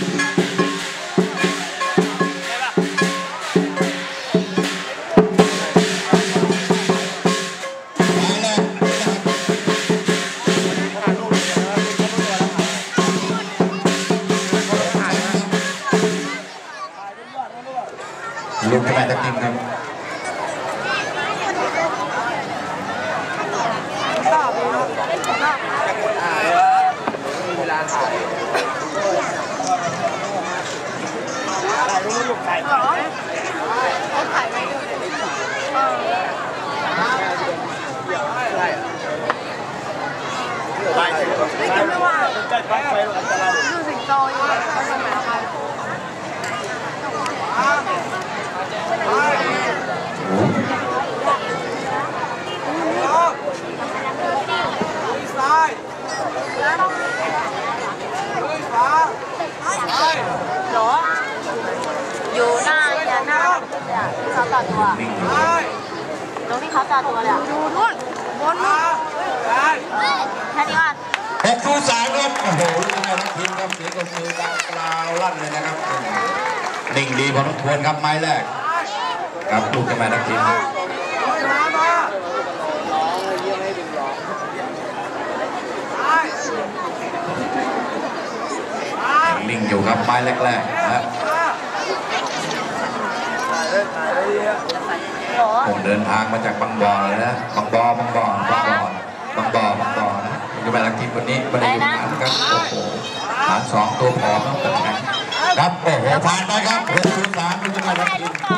ลูกกระแมตะกินครับไม่คิดไม่ว่าดูสิงโตอยู่เขาทำไมคะ อย่าหน้าที่เขาต่อตัวนิ่งตรงที่เขาต่อตัวเลยอะดูนู่นบนนู่นแค่นี้ว่าหกคูสามครับโอ้โหลูกกระแมกินครับเสียงกมือดังกล่าวลั่นเลยนะครับนิ่งดีพอต้องทวนครับไม้แรกครับลูกกระแมตะกินยังนิ่งอยู่ครับไม้แรกๆนะ ผมเดินทางมาจากบางบ่อเลยนะบางบ่อบางบ่อบางบ่อบางบ่อบางบ่อนะคุณจะไปลักทีมวันนี้ไม่ได้อยู่นานครับโอ้โหฐานสองตัวผอมต้องแข็งครับโอ้โหผ่านไปครับหกคูสามคุณจะไปลักทีม